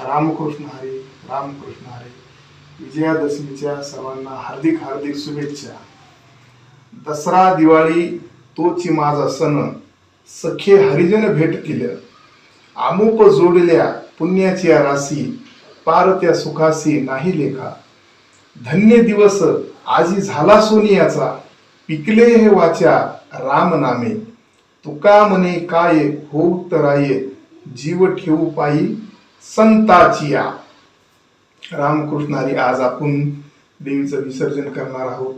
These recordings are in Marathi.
रामकृष्ण हरी रामकृष्ण हरी. विजयादशमीच्या सर्वांना हार्दिक हार्दिक शुभेच्छा. दसरा दिवाळी तोची माझा सण. सखे हरिजन भेट केलं आमुप जोडल्या पुण्याच्या राशी. पार त्या सुखासी नाही लेखा. धन्य दिवस आजी झाला सोनियाचा. पिकले हे वाचा राम नामे तुका म्हणे काय हो तराये जीव ठेवू पायी. संताची या रामकृष्णारी आज आपण देवीचं विसर्जन करणार आहोत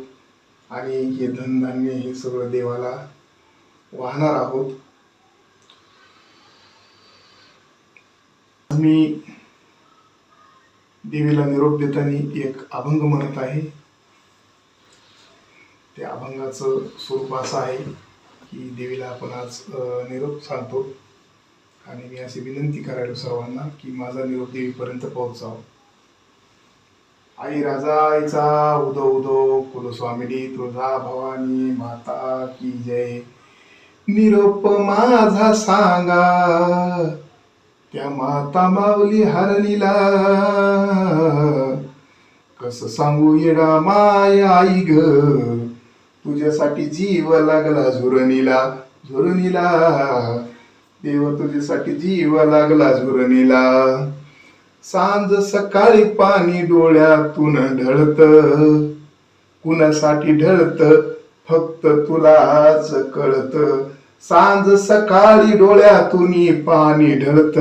आणि हे धनधान्य हे सगळं देवाला वाहणार आहोत. मी देवीला निरोप देताना एक अभंग म्हणत आहे. त्या अभंगाचं स्वरूप असं आहे की देवीला आपण आज निरोप सांगतो. आणि मी अशी विनंती करायलो सर्वांना की माझा निरोप देवीपर्यंत पोहोचावा. आई राजा आईचा उदो उदो कुलस्वामिनी तुझा भवानी माता की जय. निरोप माझा सांगा त्या माता माऊली हरणीला. कस सांगू येडा माय आई ग तुझ्यासाठी जीव लागला झुरणीला झुरणीला. देव तुझ्यासाठी जीव लागला झुरणीला सांज सकाळी पाणी डोळ्यातून ढळत. कुणासाठी ढळत? फक्त तुलाच कळत. सांज सकाळी डोळ्यातून पाणी ढळत.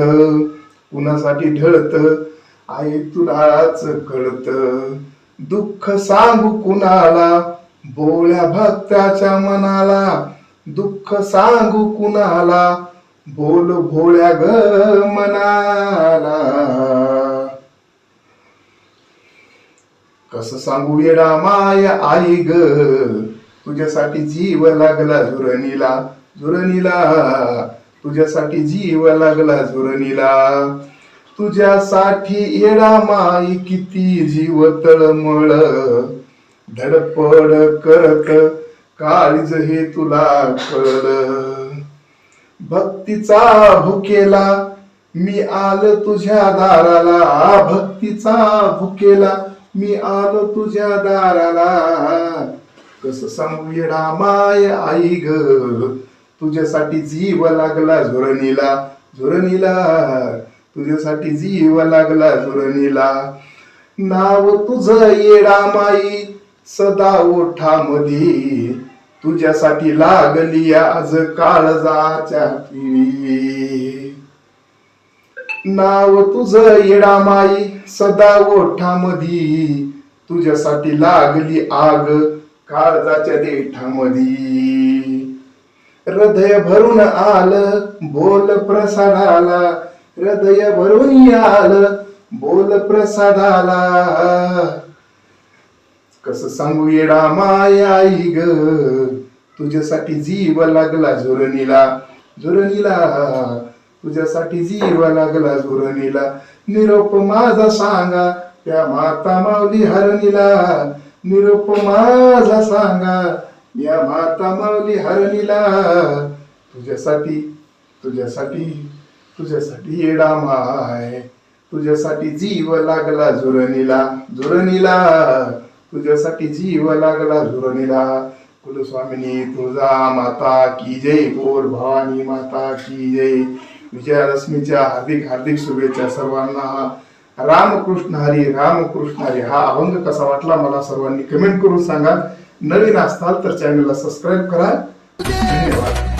कुणासाठी ढळत? आई तुलाच कळत. दुःख सांगू कुणाला? बोळ्या भक्ताच्या मनाला. दुःख सांगू कुणाला? बोल भोळ्या ग मनाला. कस सांगू येडा माय आई ग? तुझ्यासाठी जीव लागला झुरणीला झुरणीला तुझ्यासाठी जीव लागला झुरणीला तुझ्यासाठी येडा माई किती जीव तळमळ धडपड करत काळीज हे तुला कळलं. भक्तीचा भुकेला. मी आल तुझ्या दाराला. भक्तीचा भुकेला. मी आल तुझ्या दाराला. कस सांगू येडा माय आई ग? तुझ्यासाठी जीव लागला झुरणीला. झुरणीला. तुझ्यासाठी जीव लागला झुरणीला. नाव तुझं येडा माई. सदा ओठामध्ये तुझ्यासाठी लागली आज काळजाच्या नाव तुझं येडामाई सदा ओठामधी. तुझ्यासाठी लागली आग काळजाच्या देठामधी. हृदय भरून आलं बोल प्रसादाला. हृदय भरून आलं बोल प्रसादाला. कस सांगू येडा माय आई ग? तुझ्यासाठी जीव लागला झुरणीला झुरणीला तुझ्यासाठी जीव लागला झुरणीला निरोप माझा सांगा त्या माता माऊली हरणीला. निरोप माझा सांगा या माता माऊली हरणीला. तुझ्यासाठी तुझ्यासाठी तुझ्यासाठी येडा माय. तुझ्यासाठी जीव लागला झुरणीला झुरणीला तुझ्यासाठी जीव लागला झुरणीला. कुलस्वामिनी तुळजा माता की जय. बोल भवानी माता की जय. विजयादशमीच्या हार्दिक हार्दिक शुभेच्छा सर्वांना. रामकृष्ण हरी रामकृष्ण हरी. हा अभंग कसा वाटला मला सर्वांनी कमेंट करून सांगा. नवीन असताल तर चॅनलला सबस्क्राईब करा. धन्यवाद.